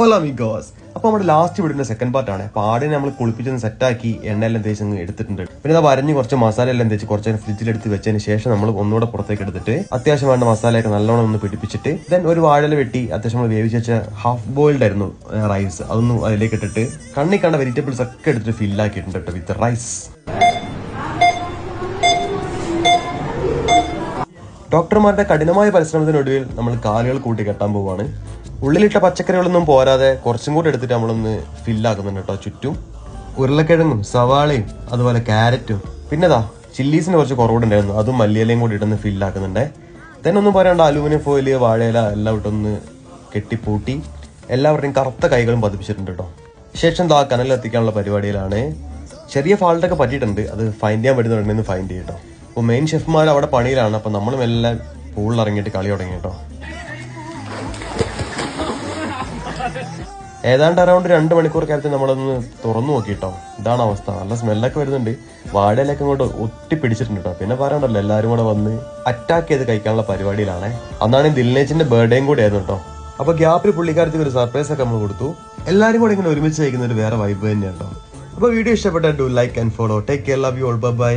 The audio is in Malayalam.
ഓല മിഗോസ് അപ്പൊ നമ്മുടെ ലാസ്റ്റ് വീടിന്റെ സെക്കൻഡ് പാർട്ട് ആണ്. പാടിനെ നമ്മൾ കുളിപ്പിച്ചൊന്ന് സെറ്റാക്കി എണ്ണയെല്ലാം തേച്ച് അങ്ങ് എടുത്തിട്ടുണ്ട്. പിന്നെ അത് വരഞ്ഞ് കുറച്ച് മസാല എല്ലാം തേച്ച് കുറച്ച് ഫ്രിഡ്ജിലെടുത്ത് വെച്ചതിന് ശേഷം നമ്മൾ ഒന്നുകൂടെ പുറത്തേക്ക് എടുത്തിട്ട് അത്യാവശ്യം വേണ്ട മസാലയൊക്കെ നല്ലോണം ഒന്ന് പിടിപ്പിച്ചിട്ട് ദെൻ ഒരു വാഴല വെട്ടി അത്യാവശ്യം നമ്മൾ വേവിച്ച് വെച്ച ഹാഫ് ബോയിൽഡ് ആയിരുന്നു റൈസ് അതൊന്നും അതിലേക്ക് ഇട്ടിട്ട് കണ്ണി കണ്ട വെജിറ്റബിൾസ് ഒക്കെ എടുത്തിട്ട് ഫില്ലാക്കിയിട്ടുണ്ട് വിത്ത് റൈസ് ഡോക്ടർമാരുടെ കഠിനമായ പരിശ്രമത്തിനൊടുവിൽ നമ്മൾ കാലുകൾ കൂട്ടി കെട്ടാൻ പോവാണ്. ഉള്ളിലിട്ട പച്ചക്കറികളൊന്നും പോരാതെ കുറച്ചും കൂടി എടുത്തിട്ട് നമ്മളൊന്ന് ഫില്ലാക്കുന്നുണ്ട് കേട്ടോ ചുറ്റും. ഉരുളക്കിഴങ്ങും സവാളയും അതുപോലെ ക്യാരറ്റും. പിന്നെതാ ചില്ലീസിന് കുറച്ച് കുറവുണ്ടായിരുന്നു. അതും മല്ലിയിലയും കൂടി ഇട്ടൊന്ന് ഫില്ലാക്കുന്നുണ്ട് തന്നെ ഒന്നും പറയണ്ട അലൂമിനിയം ഫോയിൽ വാഴയില എല്ലാം ഇട്ടൊന്ന് കെട്ടിപ്പൂട്ടി. എല്ലാവരുടെയും കറുത്ത കൈകളും പതിപ്പിച്ചിട്ടുണ്ട് കേട്ടോ ശേഷം ദാ കനലെത്തിക്കാനുള്ള പരിപാടിയിലാണ്. ചെറിയ ഫാൾട്ടൊക്കെ പറ്റിയിട്ടുണ്ട്. അത് ഫൈൻഡ് ചെയ്യാൻ പറ്റുന്നുണ്ടെന്ന് ഫൈൻഡ് ചെയ്യട്ടോ അപ്പോൾ മെയിൻ ഷെഫ്മാർ അവിടെ പണിയിലാണ്. അപ്പോൾ നമ്മളും എല്ലാം പൂളിൽ ഇറങ്ങിയിട്ട് കളി തുടങ്ങി കേട്ടോ. ഏതാണ്ട് അറൗണ്ട് രണ്ട് മണിക്കൂർ കാലത്ത് നമ്മളൊന്ന് തുറന്നു നോക്കി കേട്ടോ. ഇതാണ് അവസ്ഥ. നല്ല സ്മെല്ലൊക്കെ വരുന്നുണ്ട്. വാഴയിലൊക്കെ ഇങ്ങോട്ട് ഒട്ടി പിടിച്ചിട്ടുണ്ട് കേട്ടോ. പിന്നെ പറയണ്ടല്ലോ എല്ലാവരും കൂടെ വന്ന് അറ്റാക്ക് ചെയ്ത് കഴിക്കാനുള്ള പരിപാടിയിലാണ്. അന്നാണ് ദിൽനേച്ചിന്റെ ബർത്ത്ഡേയും കൂടെ ആയിരുന്നു കേട്ടോ. അപ്പൊ ഗ്യാപ്പിൽ പുള്ളിക്കാരത്തേക്ക് ഒരു സർപ്രൈസ് ഒക്കെ നമ്മൾ കൊടുത്തു. എല്ലാവരും കൂടെ ഇങ്ങനെ ഒരുമിച്ച് കഴിക്കുന്ന ഒരു വേറെ വൈബ് തന്നെയാണ് കേട്ടോ. അപ്പൊ വീഡിയോ ഇഷ്ടപ്പെട്ടാൽ do like and follow take care love you all bye